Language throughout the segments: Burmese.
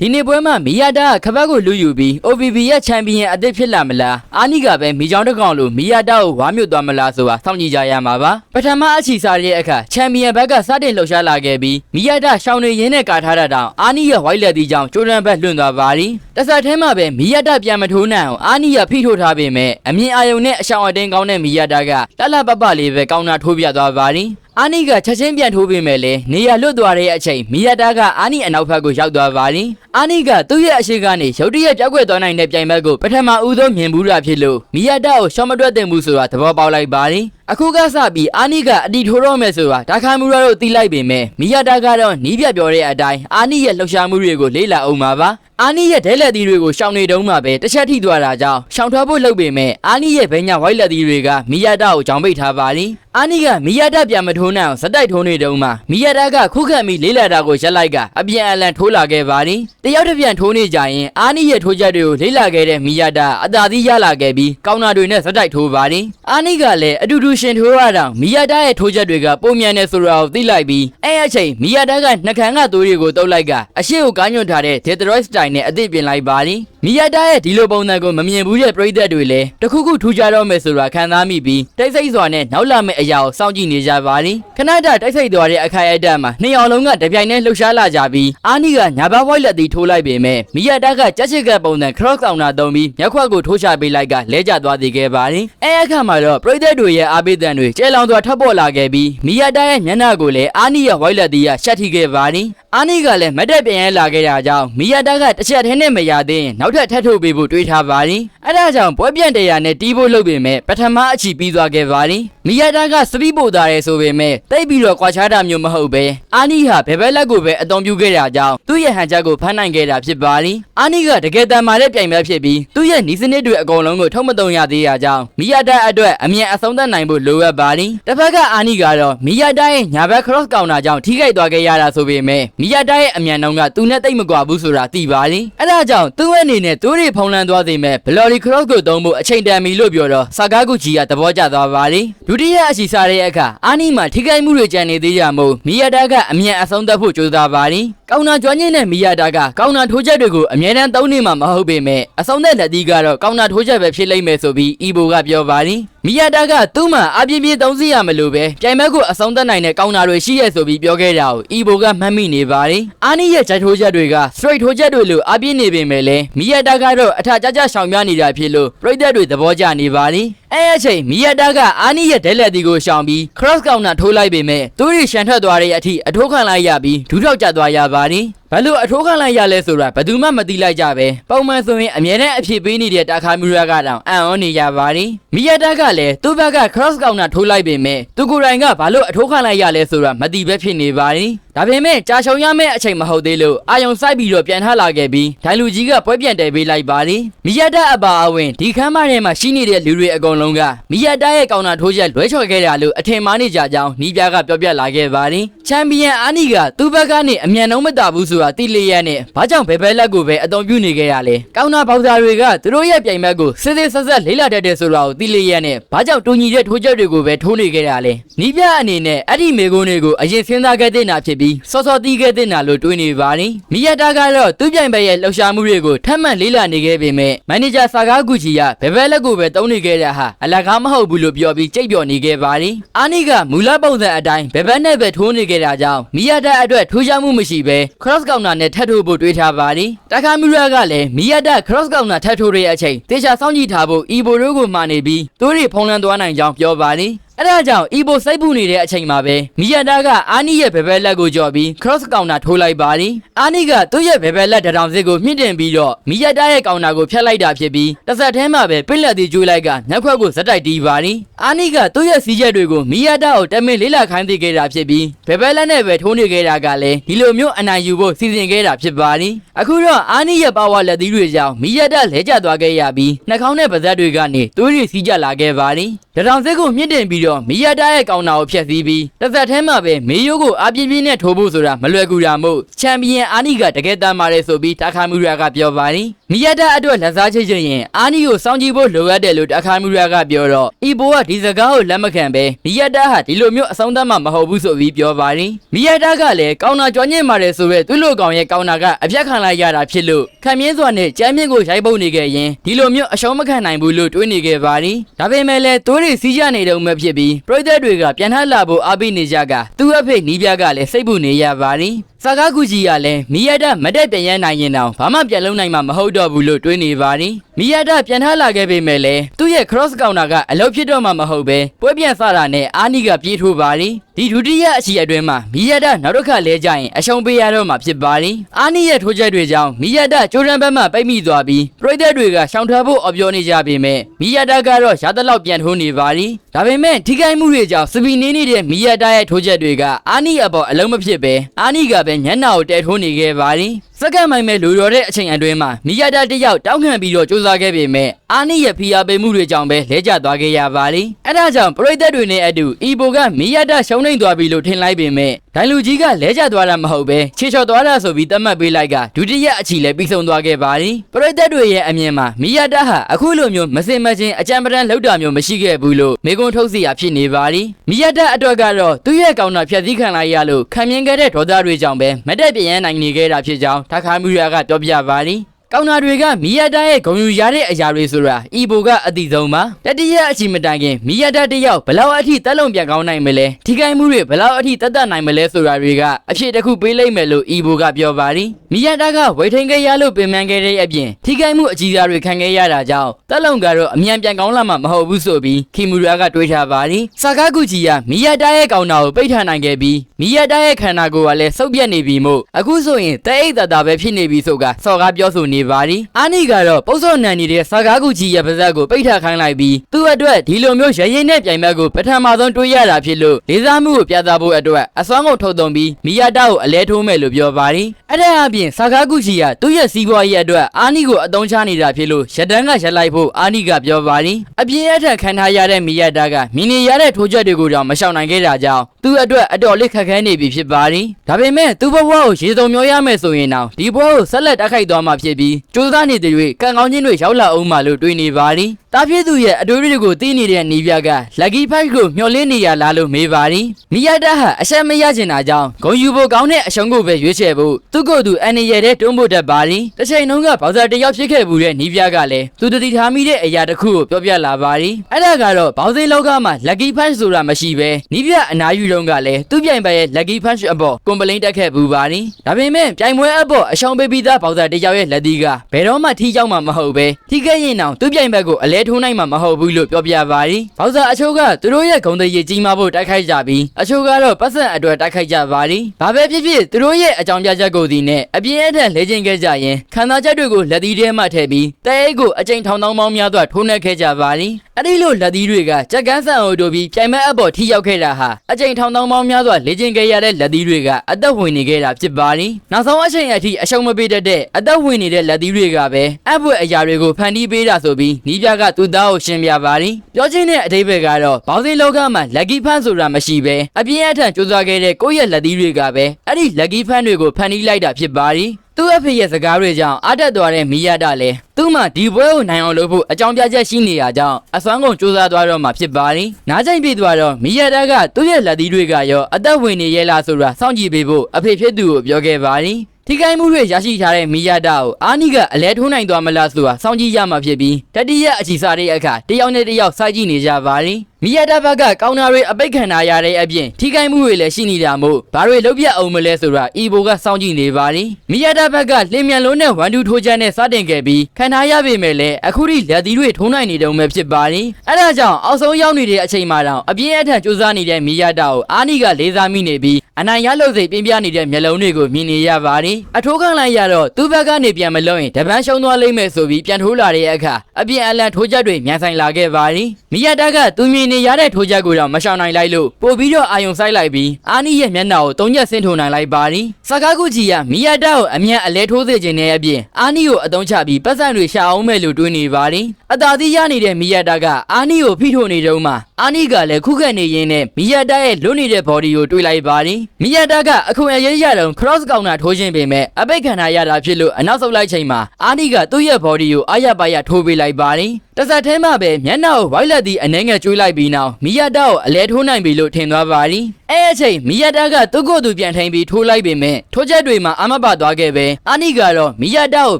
ဒီနေ့ပွဲမှာမီယာတာကခပတ်ကိုလူယူပြီး OVB ရဲ့ချန်ပီယံအသစ်ဖြစ်လာမလားအာနီကပဲမီချောင်းတစ်ကောင်လိုမီယာတာကိုဝါမြုပ်သွားမလားဆိုတာစောင့်ကြည့်ကြရမှာပါပထမအချီစားတဲ့အခါချန်ပီယံဘက်ကစတင်လှုပ်ရှားလာခဲ့ပြီးမီယာတာရှောင်းနေရင်းနဲ့ကာထားတာတောင်အာနီရဲ့ဝိုက်လက်တီကြောင့်ကျိုးရန်ဘက်လွင့်သွားပါသည်တစ်ဆက်တည်းမှာပဲမီယာတာပြန်မထိုးနိုင်အောင်အာနီကဖိထိုးထားပေမဲ့အမြင်အာရုံနဲ့အရှောင်းအတင်းကောင်းတဲ့မီယာတာကတလပပလေးပဲကောင်းတာထိုးပြသွားပါသည် အာနီကချက်ချင်းပြန်ထိုးပေးမယ်လေနေရလွတ်သွားတဲ့အချိန်မီယာတာကအာနီအနောက်ဘက်ကိုရောက်သွားပါသည်အာနီကသူ့ရဲ့အရှိကနေရုတ်တရက်ကြောက်ွယ်သွားနိုင်တဲ့ပြိုင်ဘက်ကိုပထမဦးဆုံးမြင်ဘူးတာဖြစ်လို့မီယာတာကိုရှော့မတွက်တင်ဘူးဆိုတာသဘောပေါက်လိုက်ပါသည် အခုကစပြီးအာနီကအတီထိုးတော့မယ်ဆိုတာဒါခါမူရာတို့တီးလိုက်ပေမဲ့မီယာတာကတော့နီးပြပြောတဲ့အတိုင်းအာနီရဲ့လှုပ်ရှားမှုတွေကိုလေ့လာအောင်ပါပါအာနီရဲ့ဒဲလက်သီးတွေကိုရှောင်နေတုံးမှာပဲတစ်ချက်ထိသွားတာကြောင့်ရှောင်ထွက်ဖို့လုပ်ပေမဲ့အာနီရဲ့ဘဲညာဝိုက်လက်သီးတွေကမီယာတာကိုကြောင်ပိတ်ထားပါသည်အာနီကမီယာတာပြန်မထိုးနိုင်အောင်ဇက်တိုက်ထိုးနေတုံးမှာမီယာတာကခုခံပြီးလေးလာတာကိုရက်လိုက်ကအပြန်အလှန်ထိုးလာခဲ့ပါသည်တယောက်တစ်ပြန်ထိုးနေကြရင်အာနီရဲ့ထိုးချက်တွေကိုလေးလာခဲ့တဲ့မီယာတာအသာသီးရလာခဲ့ပြီးကောင်နာတွေနဲ့ဇက်တိုက်ထိုးပါသည်အာနီကလည်းအတူတူရှင်ထိုးရတာမီယာတာရဲ့ထိုးချက်တွေကပုံမြန်နေဆိုတာကိုသိလိုက်ပြီးအဲ့အချိန်မီယာတာကနှကန်းကသွေးတွေကိုတုပ်လိုက်ကအရှိကိုကားညွတ်ထားတဲ့ Detroit Style နဲ့အသစ်ပြင်လိုက်ပါသည်မီယာတာရဲ့ဒီလိုပုံစံကိုမမြင်ဘူးတဲ့ပရိသတ်တွေလည်းတခုခုထူးခြားတော့မယ်ဆိုတာခံစားမိပြီးတိတ်ဆိတ်စွာနဲ့နောက်လာမယ့်အရာကိုစောင့်ကြည့်နေကြပါသည်ခဏတာတိတ်ဆိတ်သွားတဲ့အခိုက်အတန့်မှာနှစ်ယောက်လုံးကတပြိုင်တည်းလှုပ်ရှားလာကြပြီးအာနီကညာဘက်ဝိုက်လက်တီထိုးလိုက်ပေမဲ့မီယာတာကကြက်ချစ်ကပုံစံ cross ကောင်တာတုံးပြီးမျက်ခွက်ကိုထိုးချပေးလိုက်ကလဲကျသွားသေးခဲ့ပါသည်အဲအခါမှာတော့ပရိသတ်တွေရဲ့အားပေးသံတွေကျဲလောင်စွာထပ်ပေါ်လာခဲ့ပြီးမီယာတာရဲ့မျက်နှာကိုလည်းအာနီရဲ့ဝိုက်လက်တီကရှက်ထိခဲ့ပါသည်အာနီကလည်းမတ်တက်ပြန်ရဲလာခဲ့တာကြောင့်မီယာတာကတစ်ချက်တည်းနဲ့မရသေးရင်နောက်ထပ်ထပ်ထုတ်ပေးဖို့တွေးထားပါသည်အဲဒါကြောင့်ပွဲပြန်တရားနဲ့တီးဖို့လုပ်ပေမဲ့ပထမအချီပြီးသွားခဲ့ပါသည်မီယာတာကစပီးပို့သားရဲဆိုပေမဲ့တိတ်ပြီးတော့ကွာခြားတာမျိုးမဟုတ်ပဲအာနီဟာဘယ်ဘက်လက်ကိုပဲအသုံးပြုခဲ့တာကြောင့်သူ့ရဲ့ဟန်ချက်ကိုဖမ်းနိုင်ခဲ့တာဖြစ်ပါသည်အာနီကတကယ်တမ်းမာတဲ့ပြိုင်ပွဲဖြစ်ပြီးသူ့ရဲ့နီးစနစ်တွေအကုန်လုံးကိုထုံမတုံရသေးတာကြောင့်မီယာတာအတွက်အမြင်အဆုံးသတ်နိုင်ဖို့လိုအပ်ပါသည်တစ်ဖက်ကအာနီကတော့မီယာတာရဲ့ညာဘက် cross ကောင်တာကြောင့်ထိခိုက်သွားခဲ့ရတာဆိုပေမဲ့မီယာတာရဲ့အမြန်နှုန်းကသူနဲ့တိတ်မကွာဘူးဆိုတာသိပါသည်အဲဒါကြောင့်သူ့အနေနဲ့သူတွေဖုံးလန်းသွားစေမဲ့ဘလော်ဒီ cross ကိုသုံးဖို့အချိန်တန်ပြီလို့ပြောတော့ဆာကာဂူဂျီကသဘောကျသွားပါသည်ဒုတိယအစီစားတဲ့အခါအာနီမှာထိခိုက်မှုတွေကြံနေသေးကြမို့မီယာတာကအမြန်အဆုံးသတ်ဖို့ကြိုးစားပါသည်ကောင်းနာကျွမ်းကျင်တဲ့မီယာတာကကောင်းနာထိုးချက်တွေကိုအမြဲတမ်းသုံးနေမှာမဟုတ်ပေမဲ့အဆုံးသက်လက်သီးကတော့ကောင်းနာထိုးချက်ပဲဖြစ်လိမ့်မယ်ဆိုပြီးအီဘိုကပြောပါသည် မီယာတာကသူ့မှာအပြင်းပြေးသုံးစီရမလို့ပဲပြိုင်ဘက်ကိုအဆုံးသတ်နိုင်တဲ့ကောင်းနာတွေရှိရဲ့ဆိုပြီးပြောခဲ့တာကိုအီဘိုကမှတ်မိနေပါသည်အာနီရဲ့ဂျိုက်ထိုးချက်တွေက straight ထိုးချက်တွေလိုအပြင်းနေပေမဲ့လည်းမီယာတာကတော့အထကြကြရှောင်ပြနေတာဖြစ်လို့ပြိသက်တွေသဘောကျနေပါသည်အဲအချိန်မီယာတာကအာနီရဲ့ဒဲလက်တီကိုရှောင်ပြီး cross counter ထိုးလိုက်ပေမဲ့သူတွေရှန်ထွက်သွားတဲ့အထိအထိုးခံလိုက်ရပြီးဒူးထောက်ကျသွားရပါသည်ဘလို့အထိုးခံလိုက်ရလဲဆိုတာဘယ်သူမှမသိလိုက်ကြပဲပုံမှန်ဆိုရင်အမြဲတမ်းအဖြစ်ပေးနေတဲ့တာခါမူရာကတောင်အံ့ဩနေရပါသည်မီယာတာကလည်းသူ့ဘက်က cross counter ထိုးလိုက်ပေမဲ့သူကိုယ်တိုင်ကဘာလို့အထိုးခံလိုက်ရလဲဆိုတာမသိပဲဖြစ်နေပါသည်ဒါပေမဲ့ကြာရှုံရမယ့်အချိန်မဟုတ်သေးလို့အာယုံစိုက်ပြီးတော့ပြန်ထလာခဲ့ပြီးဒိုင်လူကြီးကပွဲပြန်တယ်ပေးလိုက်ပါသည်မီယာတာအပါအဝင်ဒီခမ်းမထဲမှာရှိနေတဲ့လူတွေအကုန်လုံးကမီယာတာရဲ့ကောင်တာထိုးချက်လွဲချော်ခဲ့တာလို့အထင်မှားနေကြကြောင်းနီးပြားကပြောပြလာခဲ့ပါသည် ချန်ပီယံအာနီကသူ့ဘက်ကနေအမြန်နှုံးမတာဘူးဆိုတာသိလျက်နဲ့ဘာကြောင့်ဘယ်ဘက်လက်ကိုပဲအသုံးပြုနေခဲ့ရလဲကောင်တာဘောက်စာတွေကသူတို့ရဲ့ပြိုင်ဘက်ကိုစစ်စစ်ဆက်ဆက်လေးလာတတ်တယ်ဆိုတာကိုသိလျက်နဲ့ဘာကြောင့်တူညီတဲ့ထိုးချက်တွေကိုပဲထိုးနေခဲ့ရလဲနီးပြားအနေနဲ့အဲ့ဒီမေကုန်းတွေကိုအရင်စဉ်းစားခဲ့တဲ့နာဖြစ်ပြီးစောစောတီးခဲ့တဲ့နာလို့တွေးနေပါသည်မီယာတာကတော့သူ့ပြိုင်ဘက်ရဲ့လှုပ်ရှားမှုတွေကိုထပ်မံလေးလာနေခဲ့ပေမဲ့မန်နေဂျာဆာကာဂူချီကဘယ်ဘက်လက်ကိုပဲတုံးနေခဲ့တာဟာအလကားမဟုတ်ဘူးလို့ပြောပြီးကြိတ်ပြော်နေခဲ့ပါသည်အာနီကမူလပုံစံအတိုင်းဘယ်ဘက်နဲ့ပဲထိုးနေခဲ့တာကြောင့်မီယာတာအတွက်ထိုးချမှုမရှိဘဲ cross counter နဲ့ထပ်ထိုးဖို့တွေးထားပါသည်တခါမူရာကလည်းမီယာတာ cross counter ထပ်ထိုးတဲ့အချိန်တေချာစောင့်ကြည့်ထားဖို့အီဘိုရိုကိုမှာနေပြီးသူတွေဖုံးလန်းသွားနိုင်ကြောင်းပြောပါသည် အဲ့ဒါကြောင့်အီဘိုစိတ်ပူနေတဲ့အချိန်မှာပဲမီယာတာကအာနီရဲ့ဘယ်ဘက်လက်ကိုကြော်ပြီး cross counter ထိုးလိုက်ပါသည်အာနီကသူ့ရဲ့ဘယ်ဘက်လက်တထောင်စစ်ကိုမြင့်တင်ပြီးတော့မီယာတာရဲ့ကောင်တာကိုဖျက်လိုက်တာဖြစ်ပြီးတစ်ဆက်တည်းမှာပဲပင့်လက်သေးကျွေးလိုက်ကညက်ခွက်ကိုဇက်တိုက်တီးပါသည်အာနီကသူ့ရဲ့စီးချက်တွေကိုမီယာတာကိုတမင်လေးလာခိုင်းသိခဲ့တာဖြစ်ပြီးဘယ်ဘက်လက်နဲ့ပဲထိုးနေခဲ့တာကလည်းဒီလိုမျိုးအနိုင်ယူဖို့စီစဉ်ခဲ့တာဖြစ်ပါသည်အခုတော့အာနီရဲ့ပါဝါလက်သီးတွေကြောင့်မီယာတာလဲကျသွားခဲ့ရပြီးနှာခေါင်းနဲ့ပါးစပ်တွေကနေသွေးတွေစီးကျလာခဲ့ပါသည်တထောင်စစ်ကိုမြင့်တင်ပြီးတော့မီယာတာရဲ့ကောင်တာကိုဖျက်ဆီးပြီးတစ်ဆက်တည်းမှာပဲမေယိုးကိုအပြင်းပြင်းနဲ့ထိုးဖို့ဆိုတာမလွယ်ကူတာမို့ချန်ပီယံအာနီကတကယ်တမ်းပါတယ်ဆိုပြီးတာခါမူရာကပြောပါသည်မီယာတာအတွက်လက်စားချချင်ရင်အာနီကိုစောင့်ကြည့်ဖို့လိုအပ်တယ်လို့တခါမူရာကပြောတော့အီဘိုကဒီစကားကိုလက်မခံပဲမီယာတာဟာဒီလိုမျိုးအဆုံးသတ်မှမဟုတ်ဘူးဆိုပြီးပြောပါတယ်မီယာတာကလည်းကောင်းနာကြွညင်မာတယ်ဆိုရဲသူ့လိုကောင်ရဲ့ကောင်းနာကအပြတ်ခံလိုက်ရတာဖြစ်လို့ခံမြင့်စွာနဲ့ကြမ်းမြင့်ကိုရိုက်ပုတ်နေခဲ့ရင်ဒီလိုမျိုးအရှုံးမခံနိုင်ဘူးလို့တွေးနေခဲ့ပါတယ်ဒါပေမဲ့လည်းတိုးတွေစီးကြနေတော့မှဖြစ်ပြီးပရိသတ်တွေကပြန်ထလာဖို့အားပေးနေကြကသူ့အဖေနီးပြကလည်းစိတ်ပူနေရပါတယ်စကားကူကြီးကလည်းမီယာတာမတက်ပြန်ရနိုင်ရင်တော့ဘာမှပြန်လုံးနိုင်မှာမဟုတ်တော့ဘူးလို့တွေးနေပါတယ်မီယာတာပြန်ထလာခဲ့ပေမဲ့လည်းသူ့ရဲ့ cross counter ကအလုပ်ဖြစ်တော့မှမဟုတ်ပဲပွဲပြန်စတာနဲ့အာနီကပြေးထိုးပါတယ်ဒီဒုတိယအချီအတွင်းမှာမီယာတာနောက်တစ်ခါလဲကြရင်အရှုံးပေးရတော့မှာဖြစ်ပါတယ်အာနီရဲ့ထိုးချက်တွေကြောင့်မီယာတာကြိုးရန်ဘက်မှပိတ်မိသွားပြီးပရိသတ်တွေကရှောင်ထွက်ဖို့အပြောနေကြပေမဲ့မီယာတာကတော့ရသလောက်ပြန်ထိုးနေပါတယ်ဒါပေမဲ့ထိခိုက်မှုတွေကြောင့်စပီနေနေတဲ့မီယာတာရဲ့ထိုးချက်တွေကအာနီအပေါ်အလုံးမဖြစ်ပဲအာနီကပဲညံ့နာကိုတဲထိုးနေခဲ့ပါတယ်စက္ကန့်မိုင်မဲ့လူတော်တဲ့အချိန်အတွင်းမှာမီယာတာတစ်ယောက်တောင်းခံပြီးတော့စူးစမ်းခဲ့ပေမဲ့ အာနီရဲ့ဖိအားပေးမှုတွေကြောင့်ပဲလဲကျသွားခဲ့ရပါတယ်အဲဒါကြောင့်ပရိသတ်တွေနဲ့အတူအီဘိုကမီယာတာရှုံးနေသွားပြီလို့ထင်လိုက်ပေမဲ့ဒိုင်လူကြီးကလဲကျသွားတာမဟုတ်ပဲခြေချော်သွားတာဆိုပြီးသတ်မှတ်ပေးလိုက်ကဒုတိယအချီလည်းပြီးဆုံးသွားခဲ့ပါတယ်ပရိသတ်တွေရဲ့အမြင်မှာမီယာတာဟာအခုလိုမျိုးမစင်မချင်းအကြံပဒံလောက်တာမျိုးမရှိခဲ့ဘူးလို့မေကွန်းထုတ်စီရဖြစ်နေပါတယ်မီယာတာအတွက်ကတော့သူ့ရဲ့ကောင်တာဖြတ်စည်းခံလိုက်ရလို့ခံမြင်ခဲ့တဲ့ဒေါသတွေကြောင့်ပဲမတက်ပြင်းနိုင်နေခဲ့တာဖြစ်ကြောင်းထာခါမူရာကပြောပြပါတယ် ကောင်းနာတွေကမီယာတာရဲ့ဂုံယူရတဲ့အရာတွေဆိုတာအီဘိုကအတိဆုံးပါတတိယအချိန်မတိုင်ခင်မီယာတာတယောက်ဘလောက်အထိတက်လုံပြန်ကောင်းနိုင်မလဲထိခိုက်မှုတွေဘလောက်အထိတက်တက်နိုင်မလဲဆိုတာတွေကအဖြစ်တစ်ခုပေးလိုက်မယ်လို့အီဘိုကပြောပါတယ်မီယာတာကဝိထိန်ခဲ့ရလို့ပင်ပန်းခဲ့တဲ့အပြင်ထိခိုက်မှုအကြီးစားတွေခံခဲ့ရတာကြောင့်တက်လုံကတော့အမြန်ပြန်ကောင်းလာမှာမဟုတ်ဘူးဆိုပြီးခီမူရာကတွေးထားပါတယ်ဆာကာကူဂျီကမီယာတာရဲ့ကောင်းနာကိုပိတ်ထားနိုင်ခဲ့ပြီးမီယာတာရဲ့ခန္ဓာကိုယ်ကလည်းစုပ်ပြတ်နေပြီမို့အခုဆိုရင်တဲ့အိတ်တတာပဲဖြစ်နေပြီဆိုကစော်ကားပြောဆိုနေပါသည်အာနိကတော့ပုတ်စော့နန်နေတဲ့ဆာကာကူဂျီရဲ့ပါဇက်ကိုပိတ်ထားခိုင်းလိုက်ပြီးသူ့အတွက်ဒီလိုမျိုးရရင်နဲ့ပြိုင်ဘက်ကိုပထမဆုံးတွေးရတာဖြစ်လို့လေးစားမှုကိုပြသဖို့အတွက်အစွမ်းကုန်ထုတ်သုံးပြီးမီယာတာကိုအလဲထိုးမယ်လို့ပြောပါသည်အဲ့ဒါအပြင်ဆာကာကူဂျီကသူ့ရဲ့စီးပွားရေးအတွက်အာနိကိုအသုံးချနေတာဖြစ်လို့ရတန်းကရလိုက်ဖို့အာနိကပြောပါသည်အပြင်းအထန်ခံထားရတဲ့မီယာတာကမင်းနေရတဲ့ထိုးချက်တွေကိုတော့မရှောင်နိုင်ခဲ့တာကြောင့်သူ့အတွက်အတော်လေးခက်ခဲနေပြီဖြစ်ပါသည်ဒါပေမဲ့သူ့ဘဝကိုရေစုံမျောရမယ်ဆိုရင်တော့ဒီဘဝကိုဆက်လက်တိုက်ခိုက်သွားမှာဖြစ်ပြီးကြိုးစားနေတဲ့တွေကံကောင်းခြင်းတွေရောက်လာအောင်မှလို့တွေးနေပါသည်တာပြည့်သူရဲ့အတွေ့အကြုံတွေကိုသိနေတဲ့နီးပြက Lucky Fight ကိုမျှော်လင့်နေရလားလို့မေးပါသည်မီယာတာဟာအဆက်မရချင်တာကြောင့်ဂုံယူဖို့ကောင်းတဲ့အရှုံးကိုပဲရွေးချယ်ဖို့သူ့ကိုယ်သူအန်ရတဲ့တွန်းဖို့တတ်ပါသည်တစ်ချိန်လုံးကဘောက်ဆာတစ်ယောက်ဖြစ်ခဲ့မှုတဲ့နီးပြကလည်းသူတတိထားမိတဲ့အရာတစ်ခုကိုပြောပြလာပါသည်အဲ့ဒါကတော့ဘောက်စေလောကမှာ Lucky Fight ဆိုတာမရှိပဲနီးပြအနာယူတုန်းကလည်းသူ့ပြိုင်ပွဲရဲ့ Lucky Punch အပေါ်ကွန်ပလိန်တက်ခဲ့ဘူးပါသည်ဒါပေမဲ့ပြိုင်ပွဲအပေါ်အရှုံးပေးပြီးသားဘောက်ဆာတစ်ယောက်ရဲ့လက်သီးကဘယ်တော့မှထိကြောက်မှာမဟုတ်ပဲထိခဲ့ရင်တောင်သူ့ပြိုင်ဘက်ကိုအလဲထိုးနိုင်မှာမဟုတ်ဘူးလို့ပြောပြပါသည်ဘောက်ဆာအချို့ကသူတို့ရဲ့ဂုံတရေကြီးမားဖို့တိုက်ခိုက်ကြပြီးအချို့ကတော့ပတ်စံအတွက်တိုက်ခိုက်ကြပါသည်ဘာပဲဖြစ်ဖြစ်သူတို့ရဲ့အကြောင်းပြချက်ကိုဒီနဲ့အပြင်းအထန်လဲကျင်ခဲ့ကြရင်ခံစားချက်တွေကိုလက်သီးထဲမှထည့်ပြီးတဲအိတ်ကိုအကြိမ်ထောင်ထောင်ပေါင်းများစွာထိုးနှက်ခဲ့ကြပါသည်အဲ့ဒီလိုလက်သီးတွေကကြက်ကန်းဆန်အိုတို့ပြီးပြိုင်မဲ့အပေါ်ထိရောက်ခဲ့တာဟာအကြိမ်ထောင်ထောင်ပေါင်းများစွာလေ့ကျင့်ခဲ့ရတဲ့လက်သီးတွေကအသက်ဝင်နေခဲ့တာဖြစ်ပါသည်နောက်ဆုံးအချိန်အထိအရှုံးမပေးတတ်တဲ့အသက်ဝင်နေတဲ့လက်သီးတွေကပဲအပ်ဘွယ်အရာတွေကိုဖန်တီးပေးတာဆိုပြီးနီးပြကသူ့သားကိုရှင်းပြပါသည်ပြောချင်းတဲ့အတိပ္ပယ်ကတော့ဘောင်းစင်းလောကမှာ lucky fan ဆိုတာမရှိပဲအပြင်းအထန်ကြိုးစားခဲ့တဲ့ကိုယ့်ရဲ့လက်သီးတွေကပဲအဲ့ဒီ lucky fan တွေကိုဖန်တီးလိုက်တာဖြစ်ပါသည်သူ့အဖေရဲ့စကားတွေကြောင့်အတက်သွားတဲ့မီယာတာလည်းသူ့မှာဒီပွဲကိုနိုင်အောင်လုပ်ဖို့အကြောင်းပြချက်ရှိနေရကြောင်းအစွမ်းကုန်စူးစမ်းသွားတော့မှဖြစ်ပါသည်။နားကျင်ပြသွားတော့မီယာတာကသူ့ရဲ့လက်သီးတွေကရောအသက်ဝင်နေရဲ့လားဆိုတာစောင့်ကြည့်ပေးဖို့အဖေဖြစ်သူကိုပြောခဲ့ပါသည်။ ထိခိုက်မှုတွေရရှိထားတဲ့မီယာတာကိုအာနီကအလဲထိုးနိုင်သွားမလားဆိုတာစောင့်ကြည့်ရမှာဖြစ်ပြီးတတိယအချီစားတဲ့အခါတယောက်နဲ့တယောက်စိုက်ကြည့်နေကြပါသည်။မီယာတာဘက်ကကောင်းတာတွေအပိတ်ခံထားရတဲ့အပြင်ထိခိုက်မှုတွေလည်းရှိနေတာမို့ဘာတွေလုပ်ပြအောင်မလဲဆိုတာအီဘိုကစောင့်ကြည့်နေပါသည်။မီယာတာဘက်ကလင်းမြန်လုံးနဲ့ဝမ်တူထိုးချမ်းနဲ့စတင်ခဲ့ပြီးခံထားရပေမဲ့လည်းအခုထိလက်သီးတွေထုံးနိုင်နေတုံပဲဖြစ်ပါသည်။အဲဒါကြောင့်အောက်ဆုံးရောက်နေတဲ့အချိန်မှာတော့အပြင်းအထန်ကြိုးစားနေတဲ့မီယာတာကိုအာနီကလေးစားမိနေပြီးအနိုင်ရလို့စိတ်ပြင်းပြနေတဲ့မျက်လုံးတွေကိုမြင်နေရပါသည်။အထိုးခံလိုက်ရတော့သူ့ဘက်ကနေပြန်မလို့ရင်တပန်းရှုံးသွားလိမ့်မယ်ဆိုပြီးပြန်ထိုးလာတဲ့အခါအပြင်အလန်ထိုးချက်တွေမြန်ဆိုင်လာခဲ့ပါသည်။မီယာတာကသူမြင်နေရတဲ့ထိုးချက်ကိုတော့မရှောင်နိုင်လိုက်လို့ပို့ပြီးတော့အာယုံဆိုင်လိုက်ပြီးအာနီရဲ့မျက်နှာကိုတုံးချက်ဆင်းထိုးနိုင်လိုက်ပါရီစကားကူကြီးကမီယာတာကိုအမြန်အလဲထိုးစေခြင်းနဲ့အပြင်အာနီကိုအတုံးချပြီးပတ်စံတွေရှာအောင်မဲ့လို့တွေးနေပါရီအသာသီးရနေတဲ့မီယာတာကအာနီကိုဖိထိုးနေတုန်းမှာအာနီကလည်းခုခံနေရင်းနဲ့မီယာတာရဲ့လွတ်နေတဲ့ body ကိုတွေးလိုက်ပါရီမီယာတာကအခွင့်အရေးရတော့ cross ကောင်တာထိုးခြင်းပေမဲ့အပိတ်ခံထားရတာဖြစ်လို့အနောက်ဆုတ်လိုက်ချိန်မှာအာနီကသူ့ရဲ့ body ကိုအာရပါရထိုးပေးလိုက်ပါရီ တဆက်ထဲမှာပဲမျက်နှာကိုဝိုက်လက်သည့်အနေငယ်ကျွေးလိုက်ပြီးနောက်မီယာတာကိုအလဲထိုးနိုင်ပြီလို့ထင်သွားပါရီ အဲအချိန်မီယာတာကသူ့ကိုယ်သူပြန်ထိန်ပြီးထိုးလိုက်ပေမဲ့ထိုးချက်တွေမှာအမပသွားခဲ့ပဲအာနီကတော့မီယာတာကို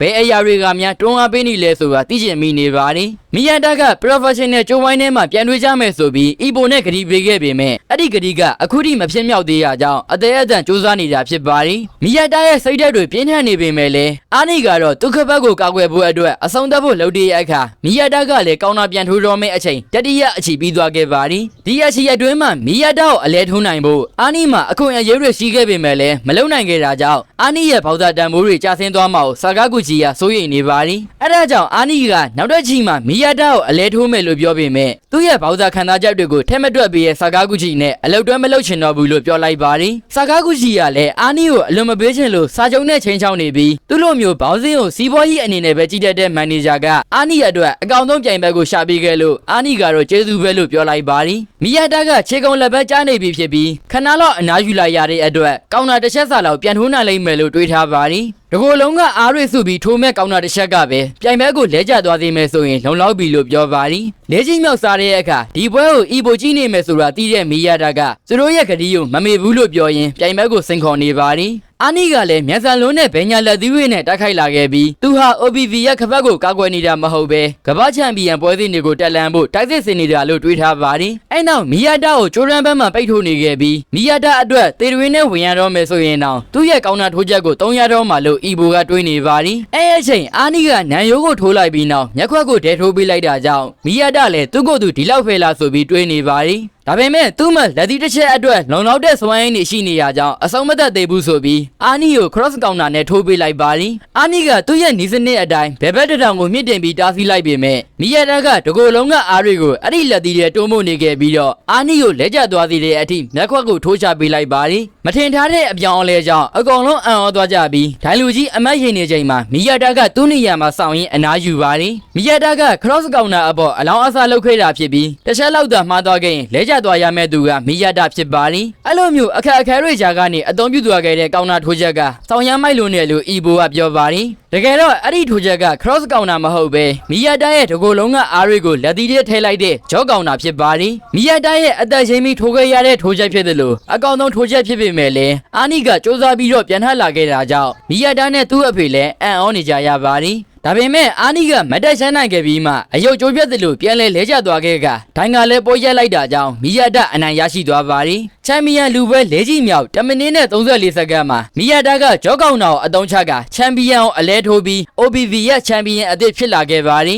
ဘယ်အရာတွေကများတွန်းအားပေးနေလဲဆိုတာသိချင်မိနေပါရီမီယာတာက professional ကြိုးဝိုင်းထဲမှာပြန်တွေးကြမယ်ဆိုပြီးအီပိုနဲ့ဂရီပေးခဲ့ပေမဲ့အဲ့ဒီဂရီကအခုထိမဖြစ်မြောက်သေးရကြောင်းအသေးအတန်စူးစမ်းနေတာဖြစ်ပါရီမီယာတာရဲ့စိတ်ဓာတ်တွေပြင်းထန်နေပေမဲ့လည်းအာနီကတော့ဒုက္ခဘက်ကိုကာကွယ်ဖို့အတွက်အဆုံးသတ်ဖို့လုပ်တဲ့အခါမီယာတာကလည်းကောင်းတာပြန်ထိုးတော်မယ့်အချိန်တတိယအချီပြီးသွားခဲ့ပါရီဒီအချီအတွင်းမှာမီယာတာကိုအလဲထိုးနိုင်ဖို့အာနီမှာအခွင့်အရေးတွေရှိခဲ့ပေမဲ့လည်းမလုံနိုင်ခဲ့တာကြောင့်အာနီရဲ့ဘောက်သာတန်မိုးတွေကျဆင်းသွားမှာကိုဆာကာကူဂျီကစိုးရိမ်နေပါရီအဲ့ဒါကြောင့်အာနီကနောက်တစ်ချီမှာမီယာတာကိုအလဲထိုးမယ်လို့ပြောပေမဲ့သူ့ရဲ့ဘောက်သာခံစားချက်တွေကိုထဲမတွက်ပေးရဲ့ဆာကာကူဂျီနဲ့အလုတ်တွဲမလုပ်ချင်တော့ဘူးလို့ပြောလိုက်ပါရီဆာကာကူဂျီကလည်းအာနီကိုအလွန်မပေးချင်လို့စာချုပ်နဲ့ချိန်ချောင်းနေပြီးသူ့လိုမျိုးဘောင်းစင်းကိုစီးပွားရေးအနေနဲ့ပဲကြည့်တတ်တဲ့မန်နေဂျာကအာနီအတွက်အကောင်ဆုံးပြိုင်ဘက်ကိုရှာပေးခဲ့လို့အာနီကတော့ကျေးဇူးပဲလို့ပြောလိုက်ပါရီမီယာတာကခြေကုံလက်ဘက်ကြားနေပြီဖြစ်ပြီးခဏလောက်အနားယူလိုက်ရတဲ့အတွက်ကောင်တာတစ်ချက်စာလောက်ပြန်ထိုးနိုင်လိမ့်မယ်လို့တွေးထားပါရီ တကိုယ်လုံးကအားရစုပြီးထိုးမဲ့ကောင်းတာတစ်ချက်ကပဲပြိုင်ဘက်ကိုလဲကျသွားသေးမယ်ဆိုရင်လုံလောက်ပြီလို့ပြောပါရီလဲချင်းမြောက်စားတဲ့အခါဒီပွဲကိုအီပိုကြီးနေမယ်ဆိုတာသိတဲ့မီယာတာကသူတို့ရဲ့ကတိကိုမမေ့ဘူးလို့ပြောရင်ပြိုင်ဘက်ကိုစိန်ခေါ်နေပါရီအာနီကလည်းမြန်ဆန်လုံးနဲ့ဘဲညာလက်သီးဝေးနဲ့တိုက်ခိုက်လာခဲ့ပြီးသူဟာ OBV ရဲ့ခပတ်ကိုကာကွယ်နေတာမဟုတ်ပဲကမ္ဘာချန်ပီယံပွဲစဉ်တွေကိုတက်လန်ဖို့တိုက်စစ်ဆင်နေတာလို့တွေးထားပါတယ်။အဲနောက်မီယာတာကိုဂျိုရန်ဘက်မှပိတ်ထိုးနေခဲ့ပြီးမီယာတာအတွက်တေတွင်နဲ့ဝင်ရတော့မယ်ဆိုရင်တော့သူ့ရဲ့ကောင်းတာထိုးချက်ကို3ရတော့မှလို့အီဘိုကတွေးနေပါတယ်။အဲအချိန်အာနီကနန်ယိုးကိုထိုးလိုက်ပြီးနောက်မျက်ခွက်ကိုဒဲထိုးပေးလိုက်တာကြောင့်မီယာတာလည်းသူ့ကိုယ်သူဒီလောက်ဖယ်လာဆိုပြီးတွေးနေပါတယ်။ ဒါပေမဲ့သူ့မှာလက်သီးတစ်ချက်အတွက်လုံလောက်တဲ့စွမ်းရည်နေရှိနေရကြောင်းအဆုံးမသက်သေးဘူးဆိုပြီးအာနီကို cross counter နဲ့ထိုးပေးလိုက်ပါရီအာနီကသူ့ရဲ့နီးစနစ်အတိုင်းဘယ်ဘက်တစ်ထောင်ကိုမြင့်တင်ပြီးတားဆီးလိုက်ပေမဲ့မီယတာကတကိုယ်လုံးကအားတွေကိုအဲ့ဒီလက်သီးတွေတိုးမို့နေခဲ့ပြီးတော့အာနီကိုလက်ကျသွားသေးတဲ့အထိမျက်ခွက်ကိုထိုးချပေးလိုက်ပါရီမထင်ထားတဲ့အပြောင်းအလဲကြောင့်အကောင်လုံးအံ့ဩသွားကြပြီးဒိုင်လူကြီးအမတ်ရင်နေချိန်မှာမီယတာကသူ့နေရာမှာစောင့်ရင်းအနားယူပါရီမီယတာက cross counter အပေါ်အလောင်းအစားလုပ်ခဲ့တာဖြစ်ပြီးတစ်ချက်လောက်သာမှားသွားခဲ့ရင်လဲကျသွားရမယ့်သူကမီယတာဖြစ်ပါရီအဲ့လိုမျိုးအခက်အခဲတွေကြားကနေအသုံးပြုသွားခဲ့တဲ့ကောင်နာထိုးချက်ကစောင်းရမ်းမိုက်လို့နဲ့လို့အီဘိုကပြောပါရီတကယ်တော့အဲ့ဒီထိုးချက်က cross counter မဟုတ်ပဲမီယတာရဲ့တကိုယ်လုံးကအားတွေကိုလက်သီးထဲထည့်လိုက်တဲ့ဂျော့ကောင်နာဖြစ်ပါရီမီယတာရဲ့အသက်ရှင်ပြီးထိုးခဲ့ရတဲ့ထိုးချက်ဖြစ်တယ်လို့အကောင်ဆုံးထိုးချက်ဖြစ်ပေမဲ့လည်းအာနီကစ조사ပြီးတော့ပြန်ထလာခဲ့တာကြောင့်မီယတာနဲ့သူ့အဖေလည်းအံ့ဩနေကြရပါရီ ဒါပေမဲ့အာနီကမတ်တက်ရှမ်းနိုင်ခဲ့ပြီးမှအယုတ်ကျိုးပြတ်တယ်လို့ပြန်လဲလဲကျသွားခဲ့ကဒိုင်ကလည်းပေါ်ရက်လိုက်တာကြောင့်မီယာဒအနိုင်ရရှိသွားပါရီချန်ပီယံလူပွဲ၄ကြီးမြောက်10မိနစ်နဲ့34စက္ကန့်မှာမီယာဒကဂျော့ကောင်နာကိုအတုံးချကချန်ပီယံကိုအလဲထိုးပြီး OBV ရဲ့ချန်ပီယံအသစ်ဖြစ်လာခဲ့ပါရီ